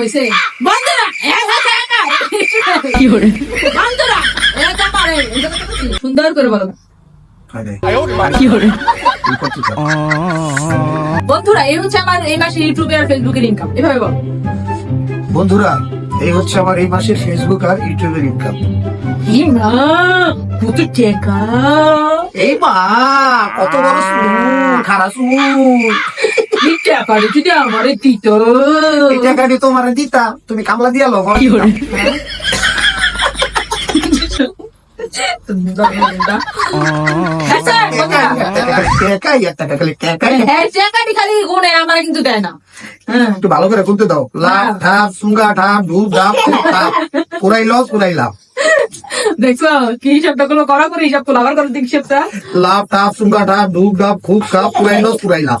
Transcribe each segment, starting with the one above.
হয়েছে বন্ধুরা। সুন্দর করে বলো। বন্ধুরা এই হচ্ছে আমার এই মাসে ইউটিউবে আর ফেসবুকের ইনকাম এভাবে বল। বন্ধুরা এই হচ্ছে আমার এই মাসের ফেসবুক আর ইউটিউবের ইনকাম এই মা কত টাকা। এই মা কত বড় সুর খারাপ সুর। যদি আমার দিত। এই তোমার তুমি কামলা দিয়া লো একটা হ্যাঁ না। হ্যাঁ। একটু ভালো করে খুলতে দাও। লাভ ঠাপ সুঙ্গা ঠাপ ঢুপ ধাপ পুরাই লস পুরাই লাভ। দেখছ কি হিসাবটা গুলো করা করে হিসাব করল আবার করে দিক হিসাবটা। লাভ ঠাপ সুঙ্গা ঠাপ ঢুপ ঢাপ খুব খাপ পুরাই লস পুরাই লাভ।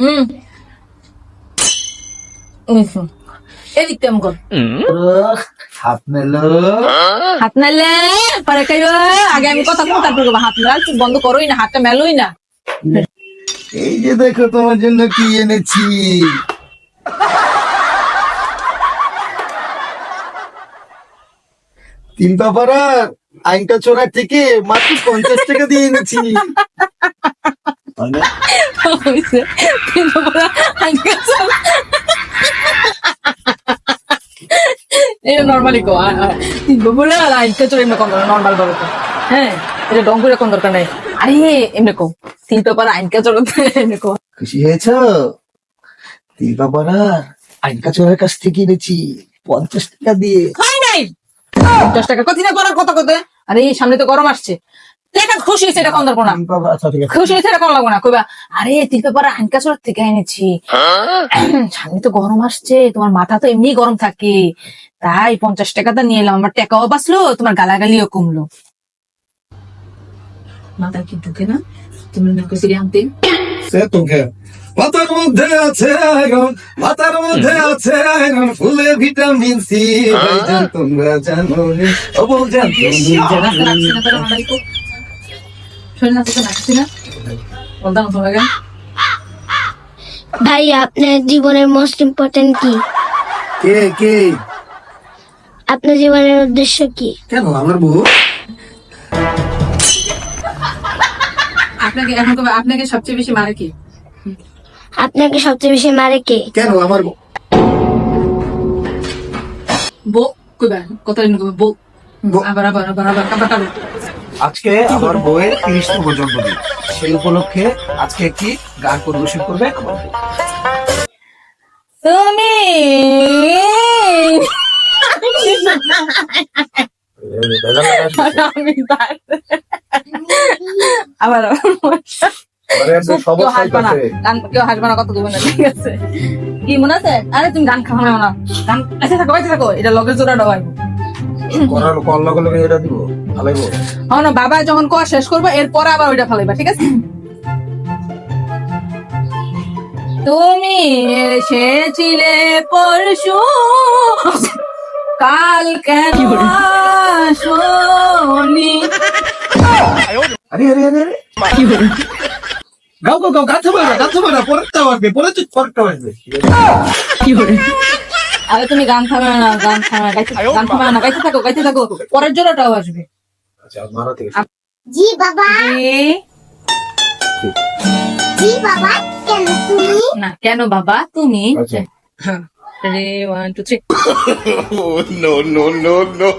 হুম। এদিক তেমন কর হাত মেলো। হাত নালে পরে খাইব। আগে আমি কথা বলতে তারপর হাত মেলা চুপ বন্ধ করোই না হাতটা মেলোই না। এই যে দেখো তোমার জন্য কি এনেছি। তিনটা পাড়ার আইনটা চোরা থেকে মাত্র পঞ্চাশ টাকা দিয়ে এনেছি। হইছে কিন্তু পরে আগে চল। এটা নর্মালি কো তিনবো বলে আর আইনটা চলে এমনি কোন নর্মাল কো। হ্যাঁ এটা ডং করে কোন দরকার নাই। আরে এমনি কো তিনটা পর আইনকা চলতে এমনি কো খুশি হয়েছ? তিনটা পাড়ার আইনকা চোরার কাছ থেকে এনেছি পঞ্চাশ টাকা দিয়ে। হয় নাই? দশ টাকা না করার কথা আরে সামনে তো গরম আসছে। খুশি হয়েছে এটা না? আচ্ছা ঠিক আছে। খুশি হয়েছে এটা কোন লাগবে না? কইবা আরে তিন পেপার আনকা থেকে এনেছি। সামনে তো গরম আসছে তোমার মাথা তো এমনি গরম থাকে। তাই পঞ্চাশ টাকাটা নিয়ে এলাম আমার টাকাও বাঁচলো তোমার গালাগালিও কমলো। মাথা কি ঢুকে না? তুমি না কইছিলি আনতে? সে তোকে মাথার মধ্যে আছে আয়রন মাথার মধ্যে আছে আয়রন ফুলে ভিটামিন সি। তোমরা জানো ও বলজান তোমরা জানো নি। শরীর না তো নাচছি না বলতাম তোমাকে ভাই আপনার জীবনের মোস্ট ইম্পর্টেন্ট কি? কে কে? আপনার জীবনের উদ্দেশ্য কি? কেন আমার বউ? আপনাকে এখন আপনাকে সবচেয়ে বেশি মারে কি? আপনাকে সবচেয়ে বেশি মারে কে? কেন আমার বউ? বো কইবা কত দিন কবে বো বউ। আবার আবার আবার আবার আবার আবার। আজকে আমার বউয়ের তিরিশতম জন্মদিন। সেই উপলক্ষে আজকে একটি গান পরিবেশন করবে আমার তুমি আবার কেউ হাসবে না। গান কেউ হাসবে না কত দেবে না ঠিক আছে কি মনে আছে? আরে তুমি গান খাওয়া না গান আচ্ছা থাকো থাকো। এটা লগের জোড়া ডবাই করার কল লগে লগে এটা দিব। ভালোই হ্যাঁ না বাবা যখন কোয়া শেষ করব এরপরে আবার ওইটা ফেলাইবা ঠিক আছে? তুমি এসেছিলে পরশু। কাল কেন আসনি? আরে আরে আরে আরে। গাও গাও গাও গাছে মারা গাছে মারা পরেরটা আসবে পরে তো পরেরটা আসবে। আরে তুমি গান থামে না গান থামে গাইতে গান থামে না গাইতে থাকো গাইতে থাকো। পরের জোড়াটাও আসবে। আচ্ছা জি বাবা। জি। বাবা কেন তুমি? না কেন বাবা? তুমি? আচ্ছা। হ্যাঁ। রে one two three no, no, no, no.